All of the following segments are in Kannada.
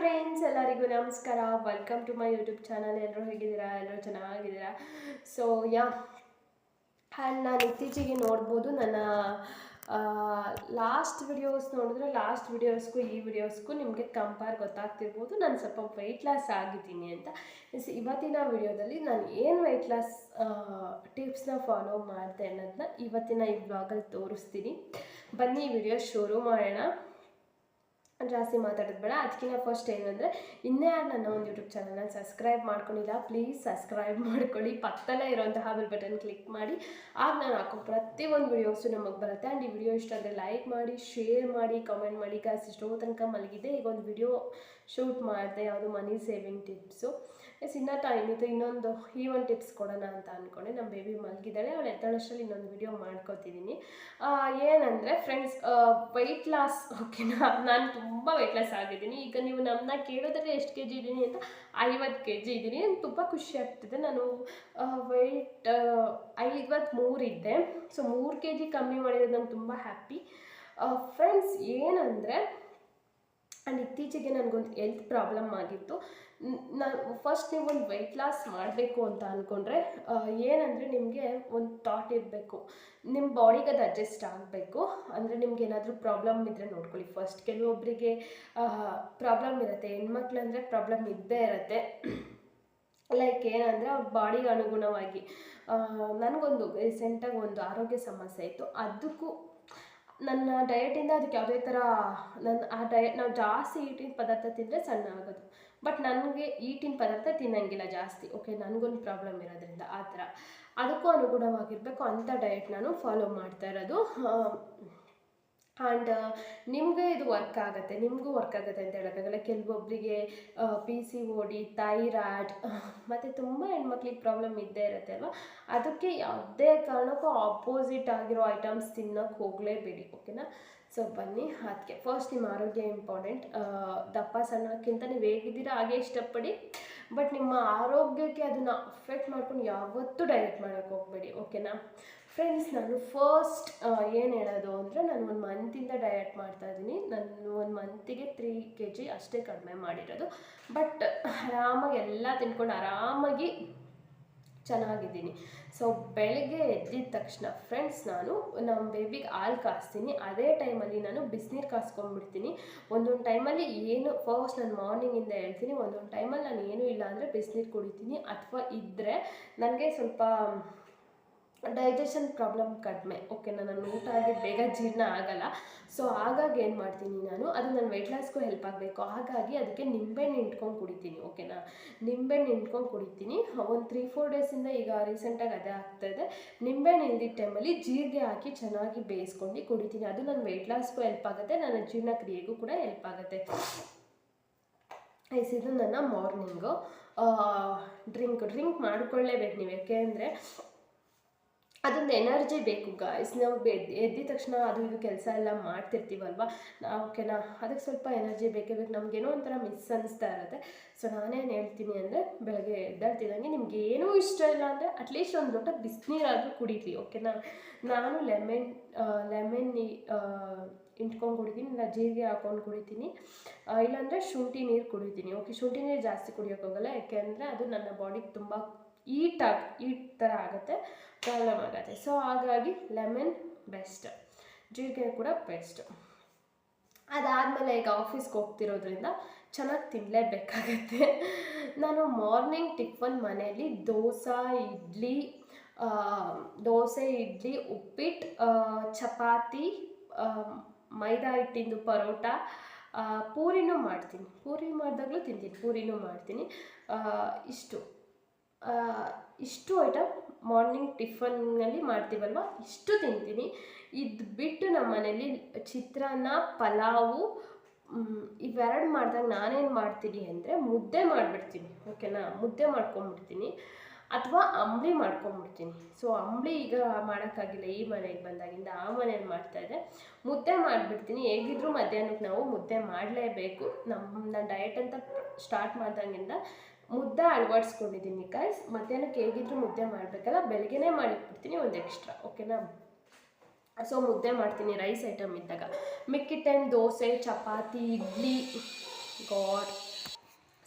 ಫ್ರೆಂಡ್ಸ್ ಎಲ್ಲರಿಗೂ ನಮಸ್ಕಾರ. Welcome to my YouTube channel ಎಲ್ಲರೂ ಹೇಗಿದ್ದೀರಾ? ಎಲ್ಲರೂ ಚೆನ್ನಾಗಿದ್ದೀರಾ? ಸೊ ಯಾ ಆ್ಯಂಡ್ ನಾನು ಇತ್ತೀಚೆಗೆ ನೋಡ್ಬೋದು ನನ್ನ ಲಾಸ್ಟ್ ವಿಡಿಯೋಸ್ ನೋಡಿದ್ರೆ ಲಾಸ್ಟ್ ವಿಡಿಯೋಸ್ಗೂ ಈ ವಿಡಿಯೋಸ್ಗೂ ನಿಮಗೆ ಕಂಪೇರ್ ಗೊತ್ತಾಗ್ತಿರ್ಬೋದು. ನಾನು ಸ್ವಲ್ಪ ವೆಯ್ಟ್ ಲಾಸ್ ಆಗಿದ್ದೀನಿ ಅಂತ. ಮೀನ್ಸ್ ಇವತ್ತಿನ ವಿಡಿಯೋದಲ್ಲಿ ನಾನು ಏನು ವೆಯ್ಟ್ ಲಾಸ್ ಟಿಪ್ಸ್ನ ಫಾಲೋ ಮಾಡಿದೆ ಅನ್ನೋದನ್ನ ಇವತ್ತಿನ ಈ ಬ್ಲಾಗಲ್ಲಿ ತೋರಿಸ್ತೀನಿ. ಬನ್ನಿ ಈ ವಿಡಿಯೋ ಶುರು ಮಾಡೋಣ. ಜಾಸ್ತಿ ಮಾತಾಡೋದು ಬೇಡ. ಅದಕ್ಕಿಂತ ಫಸ್ಟ್ ಏನಂದರೆ, ಇನ್ನೇ ಯಾರು ನನ್ನ ಒಂದು ಯೂಟ್ಯೂಬ್ ಚಾನಲ್ನ ಸಬ್ಸ್ಕ್ರೈಬ್ ಮಾಡ್ಕೊಂಡಿಲ್ಲ ಪ್ಲೀಸ್ ಸಬ್ಸ್ಕ್ರೈಬ್ ಮಾಡ್ಕೊಳ್ಳಿ. ಪಕ್ಕದಲ್ಲೇ ಇರೋಂತಹ ಬೆಲ್ ಬಟನ್ ಕ್ಲಿಕ್ ಮಾಡಿ. ಆಗ ನಾನು ಹಾಕೋ ಪ್ರತಿಯೊಂದು ವಿಡಿಯೋಸು ನಮಗೆ ಬರುತ್ತೆ. ಆ್ಯಂಡ್ ಈ ವಿಡಿಯೋ ಇಷ್ಟ ಆದರೆ ಲೈಕ್ ಮಾಡಿ ಶೇರ್ ಮಾಡಿ ಕಮೆಂಟ್ ಮಾಡಿ. ಕಾಸ್ ಇಷ್ಟೋ ತನಕ ಮಲಗಿದೆ ಈಗ ಒಂದು ವಿಡಿಯೋ ಶೂಟ್ ಮಾಡಿದೆ. ಯಾವುದು ಮನಿ ಸೇವಿಂಗ್ ಟಿಪ್ಸು ಎಸ್ ಇನ್ನೂ ಟೈಮ್ ಇತ್ತು ಇನ್ನೊಂದು ಈ ಒಂದು ಟಿಪ್ಸ್ ಕೊಡೋಣ ಅಂತ ಅಂದ್ಕೊಂಡೆ ನಮ್ಮ ಬೇಬಿ ಮಲಗಿದ್ದಾಳೆ, ಅವಳು ಎದ್ದಾಳಷ್ಟರಲ್ಲಿ ಇನ್ನೊಂದು ವಿಡಿಯೋ ಮಾಡ್ಕೋತಿದ್ದೀನಿ ಏನಂದರೆ ಫ್ರೆಂಡ್ಸ್ ವೆಯ್ಟ್ ಲಾಸ್ ಓಕೆನಾ ನಾನು ತುಂಬ ವೆಯ್ಟ್ ಲಾಸ್ ಆಗಿದ್ದೀನಿ. ಈಗ ನೀವು ನಮ್ಮನ್ನ ಕೇಳೋದ್ರೆ ಎಷ್ಟು ಕೆ ಜಿ ಇದ್ದೀನಿ ಅಂತ ಐವತ್ತು ಕೆ ಜಿ ಇದ್ದೀನಿ ನಂಗೆ ತುಂಬ ಖುಷಿ ಆಗ್ತಿದೆ. ನಾನು ವೆಯ್ಟ್ ಐವತ್ತ್ಮೂರು ಇದ್ದೆ. ಸೊ ಮೂರು ಕೆ ಜಿ ಕಮ್ಮಿ ಮಾಡಿರೋದು ನಂಗೆ ತುಂಬ ಹ್ಯಾಪಿ ಫ್ರೆಂಡ್ಸ್ ಏನಂದರೆ ಆ್ಯಂಡ್ ಇತ್ತೀಚೆಗೆ ನನಗೊಂದು ಹೆಲ್ತ್ ಪ್ರಾಬ್ಲಮ್ ಆಗಿತ್ತು. ನಾನು ಫಸ್ಟ್ ನೀವು ಒಂದು ವೆಯ್ಟ್ ಲಾಸ್ ಮಾಡಬೇಕು ಅಂತ ಅಂದ್ಕೊಂಡ್ರೆ ಏನಂದರೆ ನಿಮಗೆ ಒಂದು ಥಾಟ್ ಇರಬೇಕು. ನಿಮ್ಮ ಬಾಡಿಗೆ ಅದು ಅಡ್ಜಸ್ಟ್ ಆಗಬೇಕು. ಅಂದರೆ ನಿಮ್ಗೆ ಏನಾದರೂ ಪ್ರಾಬ್ಲಮ್ ಇದ್ದರೆ ನೋಡ್ಕೊಳ್ಳಿ. ಫಸ್ಟ್ ಕೆಲವೊಬ್ಬರಿಗೆ ಪ್ರಾಬ್ಲಮ್ ಇರುತ್ತೆ. ಹೆಣ್ಮಕ್ಳು ಅಂದರೆ ಪ್ರಾಬ್ಲಮ್ ಇದ್ದೇ ಇರುತ್ತೆ. ಲೈಕ್ ಏನಂದರೆ ಅವ್ರ ಬಾಡಿಗೆ ಅನುಗುಣವಾಗಿ ನನಗೊಂದು ರೀಸೆಂಟಾಗಿ ಒಂದು ಆರೋಗ್ಯ ಸಮಸ್ಯೆ ಇತ್ತು. ಅದಕ್ಕೂ ನನ್ನ ಡಯಟಿಂದ ಅದಕ್ಕೆ ಯಾವುದೇ ಥರ ನನ್ನ ಆ ಡಯಟ್ ನಾವು ಜಾಸ್ತಿ ಈಟಿನ ಪದಾರ್ಥ ತಿಂದರೆ ಸಣ್ಣ ಆಗೋದು. ಬಟ್ ನನಗೆ ಈಟಿನ ಪದಾರ್ಥ ತಿನ್ನಂಗಿಲ್ಲ ಜಾಸ್ತಿ. ಓಕೆ ನನಗೊಂದು ಪ್ರಾಬ್ಲಮ್ ಇರೋದ್ರಿಂದ ಆ ಥರ ಅದಕ್ಕೂ ಅನುಗುಣವಾಗಿರಬೇಕು ಅಂಥ ಡಯಟ್ ನಾನು ಫಾಲೋ ಮಾಡ್ತಾ ಇರೋದು. ಆ್ಯಂಡ್ ನಿಮಗೆ ಇದು ವರ್ಕ್ ಆಗುತ್ತೆ, ನಿಮಗೂ ವರ್ಕ್ ಆಗುತ್ತೆ ಅಂತ ಹೇಳೋಕ್ಕಾಗಲ್ಲ ಕೆಲವೊಬ್ಬರಿಗೆ P C O D thyroid ಮತ್ತು ತುಂಬ ಹೆಣ್ಮಕ್ಳಿಗೆ ಪ್ರಾಬ್ಲಮ್ ಇದ್ದೇ ಇರುತ್ತೆ ಅಲ್ವಾ? ಅದಕ್ಕೆ ಯಾವುದೇ ಕಾರಣಕ್ಕೂ ಆಪೋಸಿಟ್ ಆಗಿರೋ ಐಟಮ್ಸ್ ತಿನ್ನೋಕೆ ಹೋಗಲೇಬೇಡಿ ಓಕೆನಾ ಸೊ ಬನ್ನಿ ಅದಕ್ಕೆ ಫಸ್ಟ್ ನಿಮ್ಮ ಆರೋಗ್ಯ ಇಂಪಾರ್ಟೆಂಟ್ ದಪ್ಪ ಸಣ್ಣಕ್ಕಿಂತ ನೀವು ಹೇಗಿದ್ದೀರಾ ಹಾಗೆ ಇಷ್ಟಪಡಿ. ಬಟ್ ನಿಮ್ಮ ಆರೋಗ್ಯಕ್ಕೆ ಅದನ್ನು ಅಫೆಕ್ಟ್ ಮಾಡ್ಕೊಂಡು ಯಾವತ್ತೂ ಡಯಟ್ ಮಾಡೋಕ್ಕೆ ಹೋಗಬೇಡಿ ಓಕೆನಾ ಫ್ರೆಂಡ್ಸ್ ನಾನು ಫಸ್ಟ್ ಏನು ಹೇಳೋದು ಅಂದರೆ ನಾನು ಒಂದು ಮಂತಿಂದ ಡಯಟ್ ಮಾಡ್ತಾ ಇದ್ದೀನಿ. ನಾನು ಒಂದು ಮಂತಿಗೆ ತ್ರೀ ಕೆ ಜಿ ಅಷ್ಟೇ ಕಡಿಮೆ ಮಾಡಿರೋದು. ಬಟ್ ಆರಾಮಾಗಿ ಎಲ್ಲ ತಿನ್ಕೊಂಡು ಆರಾಮಾಗಿ ಚೆನ್ನಾಗಿದ್ದೀನಿ. ಸೊ ಬೆಳಗ್ಗೆ ಎದ್ದಿದ ತಕ್ಷಣ ಫ್ರೆಂಡ್ಸ್ ನಾನು ನಮ್ಮ ಬೇಬಿಗೆ ಹಾಲು ಕಾಸ್ತೀನಿ. ಅದೇ ಟೈಮಲ್ಲಿ ನಾನು ಬಿಸಿನೀರು ಕಾಸ್ಕೊಂಡ್ಬಿಡ್ತೀನಿ. ಒಂದೊಂದು ಟೈಮಲ್ಲಿ ಏನು ಫಸ್ಟ್ ನಾನು ಮಾರ್ನಿಂಗಿಂದ ಹೇಳ್ತೀನಿ. ಒಂದೊಂದು ಟೈಮಲ್ಲಿ ನಾನು ಏನೂ ಇಲ್ಲ ಅಂದರೆ ಬಿಸಿನೀರು ಕುಡಿತೀನಿ. ಅಥವಾ ಇದ್ದರೆ ನನಗೆ ಸ್ವಲ್ಪ ಡೈಜೆಷನ್ ಪ್ರಾಬ್ಲಮ್ ಕಡಿಮೆ. ಓಕೆನಾ ನಾನು ಊಟ ಆಗಿ ಬೇಗ ಜೀರ್ಣ ಆಗಲ್ಲ. ಸೊ ಹಾಗಾಗಿ ಏನು ಮಾಡ್ತೀನಿ ನಾನು, ಅದು ನನ್ನ ವೆಯ್ಟ್ ಲಾಸ್ಗೂ ಹೆಲ್ಪ್ ಆಗಬೇಕು. ಹಾಗಾಗಿ ಅದಕ್ಕೆ ನಿಂಬೆಹಣ್ಣು ಇಟ್ಕೊಂಡು ಕುಡಿತೀನಿ ಓಕೆನಾ ನಿಂಬೆಹಣ್ಣು ಇಟ್ಕೊಂಡು ಕುಡಿತೀನಿ. ಒಂದು ತ್ರೀ ಫೋರ್ ಡೇಸಿಂದ ಈಗ ರೀಸೆಂಟಾಗಿ ಅದೇ ಆಗ್ತಾಯಿದೆ ನಿಂಬೆಹಣ್ಣು ಇಲ್ದಿದ್ದ ಟೈಮಲ್ಲಿ ಜೀರಿಗೆ ಹಾಕಿ ಚೆನ್ನಾಗಿ ಬೇಯಿಸ್ಕೊಂಡು ಕುಡಿತೀನಿ. ಅದು ನನ್ನ ವೆಯ್ಟ್ ಲಾಸ್ಗೂ ಹೆಲ್ಪ್ ಆಗುತ್ತೆ, ನನ್ನ ಜೀರ್ಣಕ್ರಿಯೆಗೂ ಕೂಡ ಹೆಲ್ಪ್ ಆಗುತ್ತೆ. ಇದು ನನ್ನ ಮಾರ್ನಿಂಗು ಡ್ರಿಂಕ್ ಡ್ರಿಂಕ್ ಮಾಡ್ಕೊಳ್ಳೇಬೇಕು ನೀವು. ಯಾಕೆಂದರೆ ಅದೊಂದು ಎನರ್ಜಿ ಬೇಕು ಗಾಯ್ಸ್ ನಾವು ಎದ್ದು, ಎದ್ದಿದ ತಕ್ಷಣ ಅದು ಇದು ಕೆಲಸ ಎಲ್ಲ ಮಾಡ್ತಿರ್ತೀವಲ್ವ? ಓಕೆನಾ ಅದಕ್ಕೆ ಸ್ವಲ್ಪ ಎನರ್ಜಿ ಬೇಕೇ ಬೇಕು. ನಮಗೇನೋ ಒಂಥರ ಮಿಸ್ ಅನ್ನಿಸ್ತಾ ಇರುತ್ತೆ. ಸೊ ನಾನೇನು ಹೇಳ್ತೀನಿ ಅಂದರೆ, ಬೆಳಗ್ಗೆ ಎದ್ದಾಳ್ತಿದ್ದಂಗೆ ನಿಮ್ಗೆ ಏನೂ ಇಷ್ಟ ಇಲ್ಲ ಅಂದರೆ ಅಟ್ಲೀಸ್ಟ್ ಒಂದು ಲೋಟ ಬಿಸಿನೀರಾದರೂ ಕುಡೀರಿ ಓಕೆನಾ ನಾನು ಲೆಮೆನ್ ಲೆಮೆನ್ ನೀ ಇಂಟ್ಕೊಂಡು ಕುಡಿತೀನಿ, ಇಲ್ಲ ಜೀರಿಗೆ ಹಾಕೊಂಡು ಕುಡಿತೀನಿ. ಇಲ್ಲಾಂದರೆ ಶುಂಠಿ ನೀರು ಕುಡಿತೀನಿ ಓಕೆ ಶುಂಠಿ ನೀರು ಜಾಸ್ತಿ ಕುಡಿಯೋಕ್ಕೋಗಲ್ಲ, ಯಾಕೆಂದರೆ ಅದು ನನ್ನ ಬಾಡಿಗೆ ತುಂಬ ಈಟಾಗಿ ಈಟ್ ಥರ ಆಗುತ್ತೆ, ಪ್ರಾಬ್ಲಮ್ ಆಗುತ್ತೆ. ಸೊ ಹಾಗಾಗಿ ಲೆಮನ್ ಬೆಸ್ಟ್ ಜೀರಿಗೆ ಕೂಡ ಬೆಸ್ಟ್. ಅದಾದಮೇಲೆ ಈಗ ಆಫೀಸ್ಗೆ ಹೋಗ್ತಿರೋದ್ರಿಂದ ಚೆನ್ನಾಗಿ ತಿನ್ನಲೇಬೇಕಾಗತ್ತೆ ನಾನು ಮಾರ್ನಿಂಗ್ ಟಿಫನ್ ಮನೆಯಲ್ಲಿ ದೋಸೆ, ಇಡ್ಲಿ ದೋಸೆ, ಇಡ್ಲಿ ಉಪ್ಪಿಟ್ಟು ಚಪಾತಿ ಮೈದಾ ಹಿಟ್ಟಿಂದು ಪರೋಟ ಪೂರಿನೂ ಮಾಡ್ತೀನಿ. ಪೂರಿ ಮಾಡಿದಾಗಲೂ ತಿಂತೀನಿ, ಪೂರಿನೂ ಮಾಡ್ತೀನಿ. ಇಷ್ಟು. ಇಷ್ಟು ಐಟಮ್ ಮಾರ್ನಿಂಗ್ ಟಿಫನ್ನಲ್ಲಿ ಮಾಡ್ತೀವಲ್ವ? ಇಷ್ಟು ತಿಂತೀನಿ. ಇದು ಬಿಟ್ಟು ನಮ್ಮ ಮನೇಲಿ ಚಿತ್ರಾನ್ನ, ಪಲಾವು ಇವೆರಡು ಮಾಡಿದಾಗ ನಾನೇನು ಮಾಡ್ತೀನಿ ಅಂದರೆ ಮುದ್ದೆ ಮಾಡಿಬಿಡ್ತೀನಿ, ಓಕೆನಾ? ಮುದ್ದೆ ಮಾಡ್ಕೊಂಬಿಡ್ತೀನಿ ಅಥವಾ ಅಂಬಳಿ ಮಾಡ್ಕೊಂಬಿಡ್ತೀನಿ. ಸೊ ಅಂಬಳಿ ಈಗ ಮಾಡೋಕ್ಕಾಗಿಲ್ಲ ಈ ಮನೆಗೆ ಬಂದಾಗಿಂದ ಆ ಮನೇಲಿ ಇದೆ ಮುದ್ದೆ ಮಾಡಿಬಿಡ್ತೀನಿ. ಹೇಗಿದ್ರೂ ಮಧ್ಯಾಹ್ನಕ್ಕೆ ನಾವು ಮುದ್ದೆ ಮಾಡಲೇಬೇಕು. ನಮ್ಮ ಡಯಟ್ ಅಂತ ಸ್ಟಾರ್ಟ್ ಮಾಡ್ದಾಗಿಂದ ಮುದ್ದೆ ಅಳವಡಿಸ್ಕೊಂಡಿದ್ದೀನಿ ಗೈಸ್ ಮಧ್ಯಾಹ್ನಕ್ಕೆ ಹೇಗಿದ್ರೂ ಮುದ್ದೆ ಮಾಡಬೇಕಲ್ಲ, ಬೆಳಗ್ಗೆನೇ ಮಾಡಿಟ್ಬಿಡ್ತೀನಿ ಒಂದು ಎಕ್ಸ್ಟ್ರಾ ಓಕೆನಾ ಸೊ ಮುದ್ದೆ ಮಾಡ್ತೀನಿ ರೈಸ್ ಐಟಮ್ ಇದ್ದಾಗ. ಮಿಕ್ಕಿದ time dosa, chapati, idli. God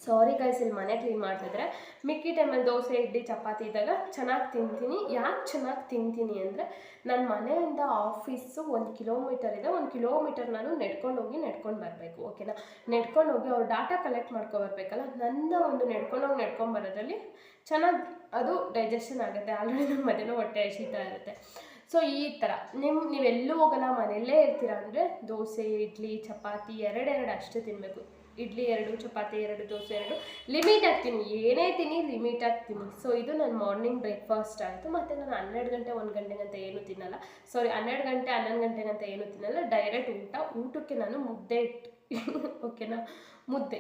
sorry guys ಇಲ್ಲಿ ಮನೆ ಕ್ಲೀನ್ ಮಾಡ್ತಿದ್ರೆ. ಮಿಕ್ಕಿ ಟೈಮಲ್ಲಿ ದೋಸೆ, ಇಡ್ಲಿ, ಚಪಾತಿ ಇದ್ದಾಗ ಚೆನ್ನಾಗಿ ತಿಂತೀನಿ. ಯಾಕೆ ಚೆನ್ನಾಗಿ ತಿಂತೀನಿ ಅಂದರೆ ನನ್ನ ಮನೆಯಿಂದ ಆಫೀಸು ಒಂದು ಕಿಲೋಮೀಟರ್ ಇದೆ. ಒಂದು ಕಿಲೋಮೀಟರ್ ನಾನು ನೆಡ್ಕೊಂಡು ಹೋಗಿ ನೆಡ್ಕೊಂಡು ಬರಬೇಕು ಓಕೆನಾ ನೆಡ್ಕೊಂಡು ಹೋಗಿ ಅವ್ರು ಡಾಟಾ ಕಲೆಕ್ಟ್ ಮಾಡ್ಕೊಬರ್ಬೇಕಲ್ಲ ನನ್ನ ಒಂದು ನೆಡ್ಕೊಂಡು ಹೋಗಿ ನೆಡ್ಕೊಂಡು ಬರೋದ್ರಲ್ಲಿ ಚೆನ್ನಾಗಿ ಅದು ಡೈಜೆಷನ್ ಆಗುತ್ತೆ. ಆಲ್ರೆಡಿ ನಮ್ಮ ಮನೇಲೂ ಹೊಟ್ಟೆ ಹಸಿತಾ ಇರುತ್ತೆ. ಸೊ ಈ ಥರ ನಿಮ್ಮ ನೀವೆಲ್ಲೂ ಹೋಗಲ್ಲ, ಮನೆಯಲ್ಲೇ ಇರ್ತೀರ ಅಂದರೆ ದೋಸೆ, ಇಡ್ಲಿ, ಚಪಾತಿ ಎರಡೆರಡು ಅಷ್ಟೇ ತಿನ್ನಬೇಕು ಇಡ್ಲಿ ಎರಡು, ಚಪಾತಿ ಎರಡು, ದೋಸೆ ಎರಡು. ಲಿಮಿಟ್ ಆಗ್ತೀನಿ ಏನೇ ತಿನ್ನಿ ಲಿಮಿಟ್ ಆಗ್ತೀನಿ ಸೊ ಇದು ನನ್ನ ಮಾರ್ನಿಂಗ್ ಬ್ರೇಕ್ಫಾಸ್ಟ್ ಆಯಿತು. ಮತ್ತು ನಾನು ಹನ್ನೆರಡು ಗಂಟೆ, ಒಂದು ಗಂಟೆಗಂತ ಏನು ತಿನ್ನಲ್ಲ. ಸಾರಿ ಹನ್ನೆರಡು ಗಂಟೆ, ಹನ್ನೊಂದು ಗಂಟೆಗಂತ ಏನು ತಿನ್ನಲ್ಲ. ಡೈರೆಕ್ಟ್ ಊಟ. ಊಟಕ್ಕೆ ನಾನು ಮುದ್ದೆ ಇಟ್ಟು ಓಕೆನಾ ಮುದ್ದೆ.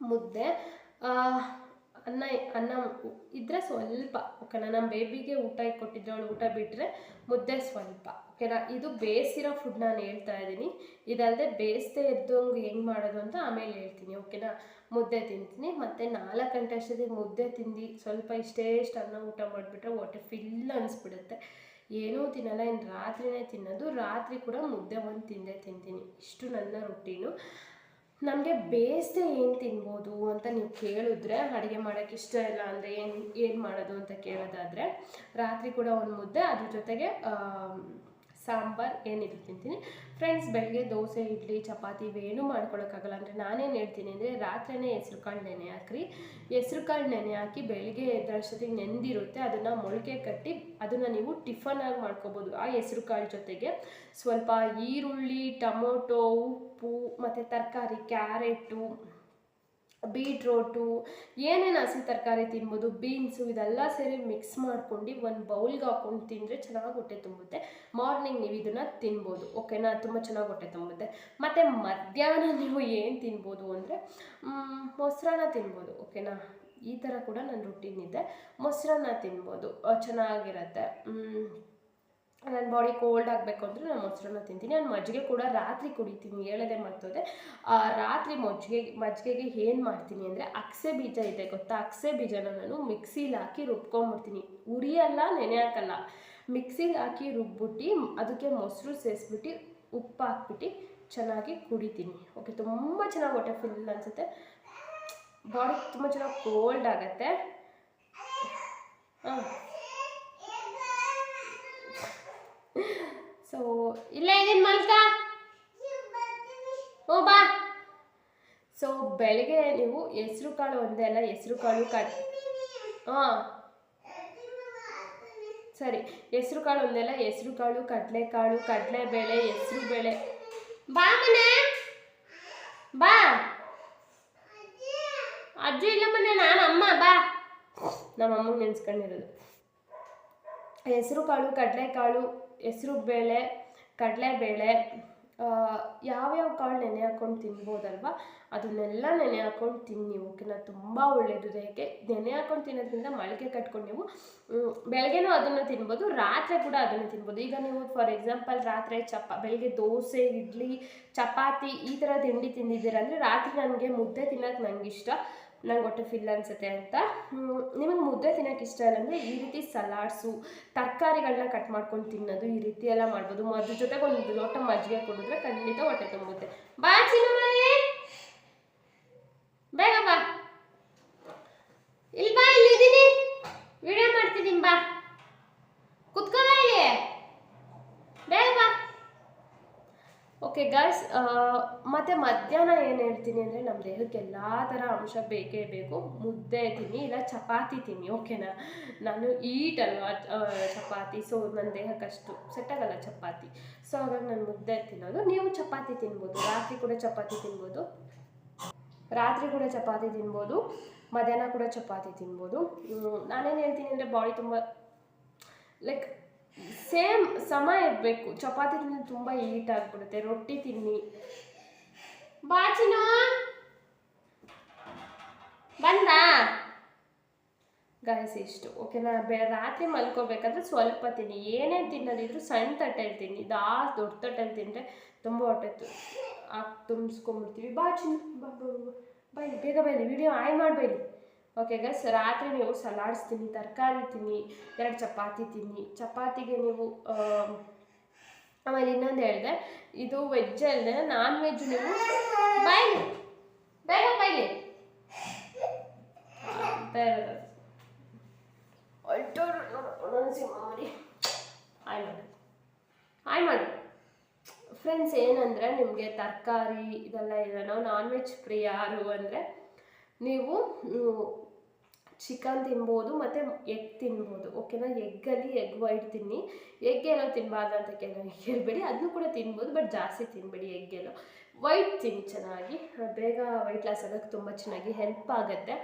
ಮುದ್ದೆ. ಅನ್ನ ಅನ್ನ ಇದ್ದರೆ ಸ್ವಲ್ಪ ಓಕೆನಾ ನಮ್ಮ ಬೇಬಿಗೆ ಊಟ ಕೊಟ್ಟಿದ್ರೆ ಅವಳು ಊಟ ಬಿಟ್ಟರೆ ಮುದ್ದೆ ಸ್ವಲ್ಪ ಓಕೆನಾ ಇದು ಬೇಯಿಸಿರೋ ಫುಡ್ ನಾನು ಹೇಳ್ತಾ ಇದ್ದೀನಿ. ಇದಲ್ಲದೆ ಬೇಯಿಸ್ದೆ ಇದ್ದಂಗೆ ಹೆಂಗೆ ಮಾಡೋದು ಅಂತ ಆಮೇಲೆ ಹೇಳ್ತೀನಿ ಓಕೆನಾ ಮುದ್ದೆ ತಿಂತೀನಿ, ಮತ್ತು ನಾಲ್ಕು ಗಂಟೆ ಅಷ್ಟೊತ್ತಿಗೆ ಮುದ್ದೆ ತಿಂದು ಸ್ವಲ್ಪ ಇಷ್ಟೇ ಇಷ್ಟು ಅನ್ನ ಊಟ ಮಾಡಿಬಿಟ್ರೆ ಹೊಟ್ಟೆ ಫಿಲ್ ಅನಿಸ್ಬಿಡುತ್ತೆ. ಏನೂ ತಿನ್ನಲ್ಲ ಇನ್ನು ರಾತ್ರಿನೇ ತಿನ್ನೋದು, ರಾತ್ರಿ ಕೂಡ ಮುದ್ದೆ ಒಂದು ತಿಂದೇ ತಿಂತೀನಿ. ಇಷ್ಟು ನನ್ನ ರೊಟೀನು ನಮಗೆ ಬೇಯಿಸ್ದೆ ಏನು ತಿನ್ಬೋದು ಅಂತ ನೀವು ಕೇಳಿದ್ರೆ ಅಡುಗೆ ಮಾಡೋಕ್ಕೆ ಇಷ್ಟ ಇಲ್ಲ ಅಂದರೆ ಏನು ಏನು ಮಾಡೋದು ಅಂತ ಕೇಳೋದಾದರೆ ರಾತ್ರಿ ಕೂಡ ಒಂದು ಮುದ್ದೆ, ಅದ್ರ ಜೊತೆಗೆ ಸಾಂಬಾರು ಏನಿದ್ರು ತಿಂತೀನಿ. ಫ್ರೆಂಡ್ಸ್ ಬೆಳಗ್ಗೆ ದೋಸೆ, ಇಡ್ಲಿ, ಚಪಾತಿ ಇವೇನು ಮಾಡ್ಕೊಳಕ್ಕಾಗಲ್ಲ ಅಂದರೆ ನಾನೇನು ಹೇಳ್ತೀನಿ ಅಂದರೆ ರಾತ್ರಿನೇ ಹೆಸ್ರು ಕಾಳು ನೆನೆ ಹಾಕ್ರಿ. ಹೆಸ್ರು ಕಾಳು ನೆನೆ ಹಾಕಿ ಬೆಳಗ್ಗೆ ಎದ್ದಷ್ಟೊತ್ತಿಗೆ ನೆಂದಿರುತ್ತೆ, ಅದನ್ನು ಮೊಳಕೆ ಕಟ್ಟಿ ಅದನ್ನು ನೀವು ಟಿಫನಾಗಿ ಮಾಡ್ಕೋಬೋದು. ಆ ಹೆಸ್ರು ಕಾಳು ಜೊತೆಗೆ ಸ್ವಲ್ಪ ಈರುಳ್ಳಿ, ಟೊಮೊಟೊ, ಉಪ್ಪು, ಮತ್ತು ತರಕಾರಿ, ಕ್ಯಾರೆಟು ಬೀಟ್ರೋಟು, ಏನೇನು ಹಸಿ ತರಕಾರಿ ತಿನ್ಬೋದು, ಬೀನ್ಸು ಇದೆಲ್ಲ ಸೇರಿ ಮಿಕ್ಸ್ ಮಾಡ್ಕೊಂಡು ಒಂದು ಬೌಲ್ಗೆ ಹಾಕೊಂಡು ತಿಂದರೆ ಚೆನ್ನಾಗಿ ಹೊಟ್ಟೆ ತುಂಬುತ್ತೆ. ಮಾರ್ನಿಂಗ್ ನೀವು ಇದನ್ನು ತಿನ್ಬೋದು ಓಕೆನಾ ತುಂಬ ಚೆನ್ನಾಗಿ ಹೊಟ್ಟೆ ತುಂಬುತ್ತೆ. ಮತ್ತು ಮಧ್ಯಾಹ್ನ ನೀವು ಏನು ತಿನ್ಬೋದು ಅಂದರೆ ಮೊಸರನ್ನ ತಿನ್ಬೋದು ಓಕೆನಾ ಈ ಥರ ಕೂಡ ನನ್ನ ರುಟೀನ್ ಇದೆ. ಮೊಸರನ್ನ ತಿನ್ಬೋದು ಚೆನ್ನಾಗಿರತ್ತೆ. ನನ್ನ ಬಾಡಿ ಕೋಲ್ಡ್ ಆಗಬೇಕು ಅಂದರೆ ನಾನು ಮೊಸರನ್ನ ತಿಂತೀನಿ. ನಾನು ಮಜ್ಜಿಗೆ ಕೂಡ ರಾತ್ರಿ ಕುಡಿತೀನಿ, ಹೇಳದೆ ಮರ್ತೋದೆ. ರಾತ್ರಿ ಮಜ್ಜಿಗೆ, ಮಜ್ಜಿಗೆಗೆ ಏನು ಮಾಡ್ತೀನಿ ಅಂದರೆ ಅಕ್ಸೆ ಬೀಜ ಇದೆ ಗೊತ್ತಾ? ಅಕ್ಸೆ ಬೀಜನ ನಾನು ಮಿಕ್ಸಿಲಿ ಹಾಕಿ ರುಬ್ಕೊಂಬಿಡ್ತೀನಿ. ಉರಿಯಲ್ಲ, ನೆನೆ ಹಾಕಲ್ಲ. ಮಿಕ್ಸಿಗೆ ಹಾಕಿ ರುಬ್ಬಿಟ್ಟು ಅದಕ್ಕೆ ಮೊಸರು ಸೇರಿಸ್ಬಿಟ್ಟು ಉಪ್ಪು ಹಾಕ್ಬಿಟ್ಟು ಚೆನ್ನಾಗಿ ಕುಡಿತೀನಿ. ಓಕೆ, ತುಂಬ ಚೆನ್ನಾಗಿ ಹೊಟ್ಟೆ ಫಿಲ್ ಅನಿಸುತ್ತೆ. ಬಾಡಿ ತುಂಬ ಚೆನ್ನಾಗಿ ಕೋಲ್ಡ್ ಆಗುತ್ತೆ. ಹಾಂ. ಸೊ ಇಲ್ಲ ಏನೇನು ಮಲ್ಕ? ಹ್ಞೂ, ಬಾ. ಸೊ ಬೆಳಗ್ಗೆ ನೀವು ಹೆಸ್ರು ಕಾಳು ಒಂದೇ ಅಲ್ಲ, ಹೆಸ್ರು ಕಾಳು ಕಟ್ ಹಾಂ. ಸರಿ, ಹೆಸ್ರು ಕಾಳು ಒಂದೇ ಅಲ್ಲ, ಹೆಸ್ರು ಕಾಳು ಕಡಲೆಕಾಳು ಕಡಲೆಬೇಳೆ ಹೆಸ್ರು ಬೇಳೆ. ಬಾ ಮನೆ. ಬಾ. ಅಜ್ಜು ಇಲ್ಲ ಮನೆ, ನಾನು ಅಮ್ಮ, ಬಾ. ನಮ್ಮ ಅಮ್ಮಗೆ ನೆನ್ಸ್ಕೊಂಡಿರೋದು. ಹೆಸರು ಕಾಳು ಕಡಲೆಕಾಳು ಹೆಸರು ಬೇಳೆ ಕಡಲೆಬೇಳೆ ಯಾವ್ಯಾವ ಕಾಳು ನೆನೆ ಹಾಕೊಂಡು ತಿನ್ಬೋದಲ್ವ? ಅದನ್ನೆಲ್ಲ ನೆನೆ ಹಾಕೊಂಡು ತಿನ್ನಿ ಓಕೆನಾ ತುಂಬ ಒಳ್ಳೆಯದು ದೇಹಕ್ಕೆ ನೆನೆ ಹಾಕೊಂಡು ತಿನ್ನೋದ್ರಿಂದ ಮೊಳಕೆ ಕಟ್ಕೊಂಡು ನೀವು ಬೆಳಗ್ಗೆನೂ ಅದನ್ನು ತಿನ್ಬೋದು, ರಾತ್ರಿ ಕೂಡ ಅದನ್ನು ತಿನ್ಬೋದು. ಈಗ ನೀವು ಫಾರ್ ಎಕ್ಸಾಂಪಲ್ ರಾತ್ರಿ ಚಪ ಬೆಳಗ್ಗೆ ದೋಸೆ, ಇಡ್ಲಿ, ಚಪಾತಿ ಈ ಥರ ತಿಂಡಿ ತಿಂದಿದ್ದೀರ ಅಂದರೆ ರಾತ್ರಿ ನನಗೆ ಮುದ್ದೆ ತಿನ್ನೋಕೆ ನನಗಿಷ್ಟ ನಂಗೆ ಹೊಟ್ಟೆ ಫಿಲ್ ಅನಿಸುತ್ತೆ ಅಂತ. ನಿಮಗೆ ಮುದ್ದೆ ತಿನ್ನೋಕೆ ಇಷ್ಟ ಇಲ್ಲ ಅಂದರೆ ಈ ರೀತಿ ಸಲಾಡ್ಸು, ತರಕಾರಿಗಳನ್ನ ಕಟ್ ಮಾಡ್ಕೊಂಡು ತಿನ್ನೋದು ಈ ರೀತಿ ಎಲ್ಲ ಮಾಡ್ಬೋದು. ಅದ್ರ ಜೊತೆಗೆ ಒಂದು ಲೋಟ ಮಜ್ಜಿಗೆ ಕುಡಿದ್ರೆ ಖಂಡಿತ ಹೊಟ್ಟೆ ತುಂಬುತ್ತೆ. ಬಾಯ್ ಚಿನ್ನಮನೆ ಬೇಗ ಬಾ ಇಲ್ಲಿ ಬಾ ಇಲ್ಲಿ ಇದ್ದೀನಿ ವಿಡಿಯೋ ಮಾಡ್ತಿದ್ದೀನಿ ಬಾ ಕುತ್ಕೋ ಬಾ ಇಲ್ಲಿ ಬೇಗ ಬಾ ಗಾಯ್ಸ್ ಮತ್ತು ಮಧ್ಯಾಹ್ನ ಏನು ಹೇಳ್ತೀನಿ ಅಂದರೆ ನಮ್ಮ ದೇಹಕ್ಕೆ ಎಲ್ಲ ಥರ ಅಂಶ ಬೇಕೇ ಬೇಕು. ಮುದ್ದೆ ತಿನ್ನಿ, ಇಲ್ಲ ಚಪಾತಿ ತಿನ್ನಿ ಓಕೆನಾ ನಾನು ಈಟ್ ಅಲ್ವಾ ಚಪಾತಿ? ಸೊ ನನ್ನ ದೇಹಕ್ಕೆ ಅಷ್ಟು ಸೆಟ್ ಆಗಲ್ಲ ಚಪಾತಿ. ಸೊ ಹಾಗಾಗಿ ನಾನು ಮುದ್ದೆ ತಿನ್ನೋದು. ನೀವು ಚಪಾತಿ ತಿನ್ಬೋದು. ರಾತ್ರಿ ಕೂಡ ಚಪಾತಿ ತಿನ್ಬೋದು. ರಾತ್ರಿ ಕೂಡ ಚಪಾತಿ ತಿನ್ಬೋದು. ಮಧ್ಯಾಹ್ನ ಕೂಡ ಚಪಾತಿ ತಿನ್ಬೋದು. ನಾನೇನು ಹೇಳ್ತೀನಿ ಅಂದರೆ ಬಾಡಿ ತುಂಬ ಲೈಕ್ ಸೇಮ್ ಸಮ ಇರಬೇಕು. ಚಪಾತಿ ತಿಂದ್ರೆ ತುಂಬ ಹೀಟ್ ಆಗಿಬಿಡುತ್ತೆ. ರೊಟ್ಟಿ ತಿನ್ನಿ. ಬಾಚಿನ ಬಂದ ಗಾಯಸ್ ಇಷ್ಟು. ಓಕೆನಾ ಬೆ ರಾತ್ರಿ ಮಲ್ಕೋಬೇಕಾದ್ರೆ ಸ್ವಲ್ಪ ತಿನ್ನಿ. ಏನೇ ತಿನ್ನೋದಿದ್ರು ಸಣ್ಣ ತಟ್ಟೆಲಿ ತಿನ್ನಿ. ಆ ದೊಡ್ಡ ತಟ್ಟೆಲಿ ತಿಂದರೆ ತುಂಬ ಹೊಟ್ಟೆ ತುಂಬಿಸ್ಕೊಂಬಿಡ್ತೀವಿ. ಬಾಚಿನ ಬಾ ಬಾ ಬೇಗ ಬೈಲಿ ವಿಡಿಯೋ ಆಯ್ ಮಾಡಬೇಡಿ. ಓಕೆ ಗಸ್ ರಾತ್ರಿ ನೀವು ಸಲಾಡ್ಸ್ ತಿನ್ನಿ, ತರಕಾರಿ ತಿನ್ನಿ, ಎರಡು ಚಪಾತಿ ತಿನ್ನಿ. ಚಪಾತಿಗೆ ನೀವು ಆಮೇಲೆ ಇನ್ನೊಂದು ಹೇಳಿದೆ. ಇದು ವೆಜ್ ಅಲ್ಲದೆ ನಾನ್ ವೆಜ್ ನೀವು ಬೈಲಿ ಬೇಗ ಬೈಲಿ ಹಾಯ್ ಮಾಡಿ. ಮಾಡಿ. ಫ್ರೆಂಡ್ಸ್ ಏನಂದ್ರೆ ನಿಮಗೆ ತರಕಾರಿ, ಇದೆಲ್ಲ ಇದೆ ನಾವು ನಾನ್ ವೆಜ್ ಫ್ರೀ ಯಾರು ಅಂದರೆ ನೀವು ಚಿಕನ್ ತಿನ್ಬೋದು ಮತ್ತು ಎಗ್ ತಿನ್ಬೋದು. ಓಕೆನಾ ಎಗ್ಗಲ್ಲಿ ಎಗ್ ವೈಟ್ ತಿನ್ನಿ. ಎಗ್ ಏನೋ ತಿನ್ನಬಾರ್ದು ಅಂತ ಕೆಲವರಿಗೆ ಹೇಳ್ಬೇಡಿ ಅದನ್ನು ಕೂಡ ತಿನ್ಬೋದು ಬಟ್ ಜಾಸ್ತಿ ತಿನ್ನಬೇಡಿ ಎಗ್ ಎಲ್ಲೋ. ವೈಟ್ ತಿನ್ನಿ ಚೆನ್ನಾಗಿ. ಬೇಗ ವೈಟ್ ಲಾಸ್ ಆಗೋಕ್ಕೆ ತುಂಬ ಚೆನ್ನಾಗಿ ಹೆಲ್ಪ್ ಆಗುತ್ತೆ.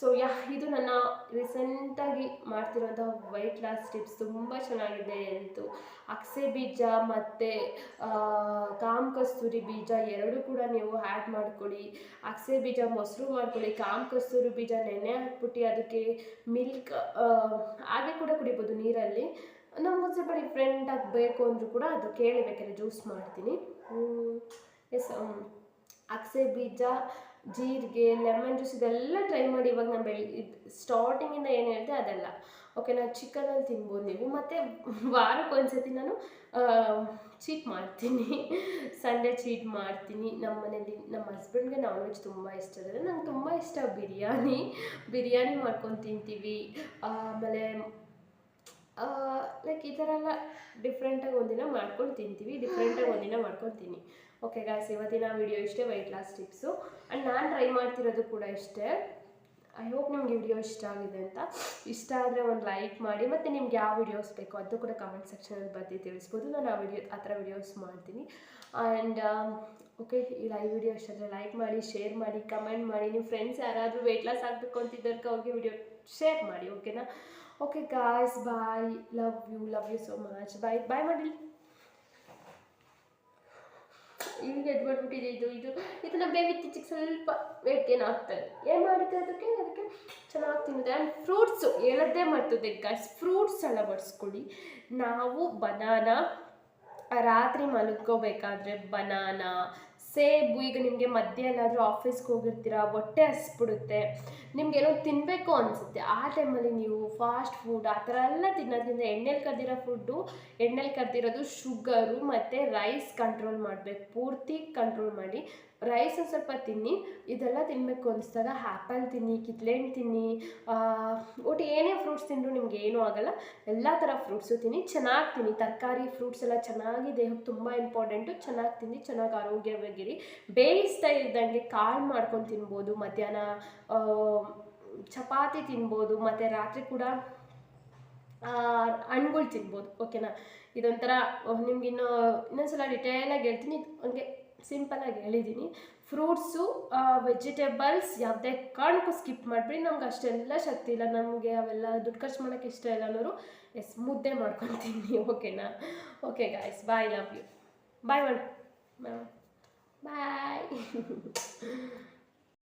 ಸೊ ಯಾ ಇದು ನನ್ನ ರೀಸೆಂಟಾಗಿ ಮಾಡ್ತಿರೋಂಥ ವೈಟ್ ಲಾಸ್ ಟಿಪ್ಸ್ ತುಂಬ ಚೆನ್ನಾಗಿದೆ ಅಂತ ಅಕ್ಸೆ ಬೀಜ ಮತ್ತು ಕಾಮ್ ಕಸ್ತೂರಿ ಬೀಜ ಎರಡು ಕೂಡ ನೀವು ಆ್ಯಡ್ ಮಾಡ್ಕೊಳ್ಳಿ. ಅಕ್ಸೆ ಬೀಜ ಮೊಸರು ಮಾಡ್ಕೊಳ್ಳಿ, ಕಾಮ್ ಕಸ್ತೂರಿ ಬೀಜ ನೆನೆ ಹಾಕ್ಬಿಟ್ಟು ಅದಕ್ಕೆ ಮಿಲ್ಕ್ ಹಾಗೆ ಕೂಡ ಕುಡಿಬೋದು ನೀರಲ್ಲಿ. ನಮ್ಗೆ ಸ್ವಲ್ಪ ಡಿಫ್ರೆಂಟಾಗಿ ಬೇಕು ಅಂದರೂ ಕೂಡ ಅದು ಕೇಳಿ ಬೇಕಾದ್ರೆ ಜ್ಯೂಸ್ ಮಾಡ್ತೀನಿ. ಎಸ್ ಅಕ್ಸೆ ಬೀಜ ಜೀರಿಗೆ ಲೆಮನ್ ಜ್ಯೂಸ್ ಇದೆಲ್ಲ ಟ್ರೈ ಮಾಡಿ ಇವಾಗ ನಾನು ಬೆಳಿ ಸ್ಟಾರ್ಟಿಂಗಿಂದ ಏನು ಹೇಳಿದೆ ಅದೆಲ್ಲ. ಓಕೆ ನಾನು ಚಿಕನಲ್ಲಿ ತಿನ್ಬೋದು ನೀವು. ಮತ್ತು ವಾರಕ್ಕೆ ಒಂದ್ಸತಿ ನಾನು ಚೀಟ್ ಮಾಡ್ತೀನಿ. ಸಂಡೆ ಚೀಟ್ ಮಾಡ್ತೀನಿ. ನಮ್ಮ ಮನೇಲಿ ನಮ್ಮ ಹಸ್ಬೆಂಡ್ಗೆ ನಾನ್ ವೆಜ್ ತುಂಬ ಇಷ್ಟ ಇದೆ ನಂಗೆ ತುಂಬ ಇಷ್ಟ ಬಿರಿಯಾನಿ. ಬಿರಿಯಾನಿ ಮಾಡ್ಕೊಂಡು ತಿಂತೀವಿ. ಆಮೇಲೆ ಲೈಕ್ ಈ ಥರ ಎಲ್ಲ ಡಿಫ್ರೆಂಟಾಗಿ ಒಂದಿನ ಮಾಡ್ಕೊಂಡು ತಿಂತೀವಿ. ಡಿಫ್ರೆಂಟಾಗಿ ಒಂದಿನ ಮಾಡ್ಕೊಂಡು ತಿನ್ನಿ. ಓಕೆ ಗಾಯ್ಸ್ ಇವತ್ತಿನ ವಿಡಿಯೋ ಇಷ್ಟೇ ವೈಟ್ ಲಾಸ್ ಟಿಪ್ಸು ಆ್ಯಂಡ್ ನಾನು ಟ್ರೈ ಮಾಡ್ತಿರೋದು ಕೂಡ ಇಷ್ಟೇ. ಐ ಹೋಪ್ ನಿಮ್ಗೆ ವಿಡಿಯೋ ಇಷ್ಟ ಆಗಿದೆ ಅಂತ. ಇಷ್ಟ ಆದರೆ ಒಂದು ಲೈಕ್ ಮಾಡಿ, ಮತ್ತು ನಿಮ್ಗೆ ಯಾವ ವಿಡಿಯೋಸ್ ಬೇಕು ಅದು ಕೂಡ ಕಮೆಂಟ್ ಸೆಕ್ಷನಲ್ಲಿ ಬರ್ತಿ ತಿಳಿಸ್ಬೋದು. ನಾನು ಆ ವಿಡಿಯೋ ಆ ಥರ ವಿಡಿಯೋಸ್ ಮಾಡ್ತೀನಿ. ಆ್ಯಂಡ್ ಓಕೆ ಈ ಲೈವ್ ವಿಡಿಯೋ ಇಷ್ಟ ಆದರೆ ಲೈಕ್ ಮಾಡಿ ಶೇರ್ ಮಾಡಿ ಕಮೆಂಟ್ ಮಾಡಿ. ನಿಮ್ಮ ಫ್ರೆಂಡ್ಸ್ ಯಾರಾದರೂ ವೆಯ್ಟ್ ಲಾಸ್ ಆಗಬೇಕು ಅಂತಿದ್ದಕ್ಕೆ ಅವ್ರಿಗೆ ವಿಡಿಯೋ ಶೇರ್ ಮಾಡಿ ಓಕೆನಾ okay guys bye love you love you so much bye bye ಮಾಡಿ ಈಗ ಎದ್ದು ಮಾಡ್ಬಿಟ್ಟಿದೆ ಇದು. ಇದು ಇದನ್ನು ಬೇಗ ಇತ್ತೀಚೆಗೆ ಸ್ವಲ್ಪ ವೇಟ್ ಗೇನ್ ಆಗ್ತದೆ ಏನು ಮಾಡುತ್ತೆ ಅದಕ್ಕೆ? ಅದಕ್ಕೆ ಚೆನ್ನಾಗಿ ತಿನ್ನುತ್ತೆ ಆ್ಯಂಡ್ ಫ್ರೂಟ್ಸು ಹೇಳದ್ದೇ ಮಾಡ್ತದೆ ಗಾಯ್ಸ್ ಫ್ರೂಟ್ಸ್ ಎಲ್ಲ ಬಡಿಸ್ಕೊಳ್ಳಿ. ನಾವು ಬನಾನ ರಾತ್ರಿ ಮಲಗ್ಕೋಬೇಕಾದ್ರೆ ಬನಾನ ಸೇಬು, ಈಗ ನಿಮಗೆ ಮಧ್ಯೆ ಎಲ್ಲಾದರೂ ಆಫೀಸ್ಗೆ ಹೋಗಿರ್ತೀರ, ಹೊಟ್ಟೆ ಹಸ್ಬಿಡುತ್ತೆ ನಿಮ್ಗೆ ಏನೋ ತಿನ್ನಬೇಕು ಅನಿಸುತ್ತೆ, ಆ ಟೈಮಲ್ಲಿ ನೀವು ಫಾಸ್ಟ್ ಫುಡ್ ಆ ಥರ ಎಲ್ಲ ತಿನ್ನೋದ್ರಿಂದ ಎಣ್ಣೆಲಿ ಕದ್ದಿರೋ ಫುಡ್ಡು ಎಣ್ಣೆಲಿ ಕದ್ದಿರೋದು ಶುಗರು ಮತ್ತು ರೈಸ್ ಕಂಟ್ರೋಲ್ ಮಾಡಬೇಕು, ಪೂರ್ತಿ ಕಂಟ್ರೋಲ್ ಮಾಡಿ. ರೈಸ್ ಒಂದು ಸ್ವಲ್ಪ ತಿನ್ನಿ, ಇದೆಲ್ಲ ತಿನ್ನಬೇಕು ಅನಿಸ್ದಾಗ ಆ್ಯಪಲ್ ತಿನ್ನಿ, ಕಿತ್ಲೆಹಣ್ಣು ತಿನ್ನಿ ಒಟ್ಟು ಏನೇ ಫ್ರೂಟ್ಸ್ ತಿಂದರೂ ನಿಮ್ಗೆ ಏನೂ ಆಗಲ್ಲ. ಎಲ್ಲ ಥರ ಫ್ರೂಟ್ಸು ತಿನ್ನಿ, ಚೆನ್ನಾಗಿ ತಿನ್ನಿ. ತರಕಾರಿ ಫ್ರೂಟ್ಸ್ ಎಲ್ಲ ಚೆನ್ನಾಗಿ ದೇಹಕ್ಕೆ ತುಂಬ ಇಂಪಾರ್ಟೆಂಟು ಚೆನ್ನಾಗಿ ತಿನ್ನಿ, ಚೆನ್ನಾಗಿ ಆರೋಗ್ಯವಾಗಿರಿ. ಬೇಯಿಸ್ತಾ ಇದ್ದಂಗೆ ಕಾಳು ಮಾಡ್ಕೊಂಡು ತಿನ್ಬೋದು, ಮಧ್ಯಾಹ್ನ ಚಪಾತಿ ತಿನ್ಬೋದು, ಮತ್ತು ರಾತ್ರಿ ಕೂಡ ಹಣ್ಗಳು ತಿನ್ಬೋದು. ಓಕೆನಾ ಇದೊಂಥರ, ನಿಮ್ಗೆ ಇನ್ನೂ ಇನ್ನೊಂದ್ಸಲ ಡಿಟೇಲಾಗಿ ಹೇಳ್ತೀನಿ. ಹಂಗೆ ಸಿಂಪಲಾಗಿ ಹೇಳಿದ್ದೀನಿ ಫ್ರೂಟ್ಸು ವೆಜಿಟೇಬಲ್ಸ್ ಯಾವುದೇ ಕಾರಣಕ್ಕೂ ಸ್ಕಿಪ್ ಮಾಡಿಬಿಡಿ. ನಮ್ಗೆ ಅಷ್ಟೆಲ್ಲ ಶಕ್ತಿ ಇಲ್ಲ. ನಮಗೆ ಅವೆಲ್ಲ ದುಡ್ಡು ಖರ್ಚು ಮಾಡೋಕ್ಕೆ ಇಷ್ಟ ಇಲ್ಲ ಅನ್ನೋರು, ಎಸ್, ಮುದ್ದೆ ಮಾಡ್ಕೊತೀನಿ. ಓಕೆನಾ? Okay guys bye love you bye madam bye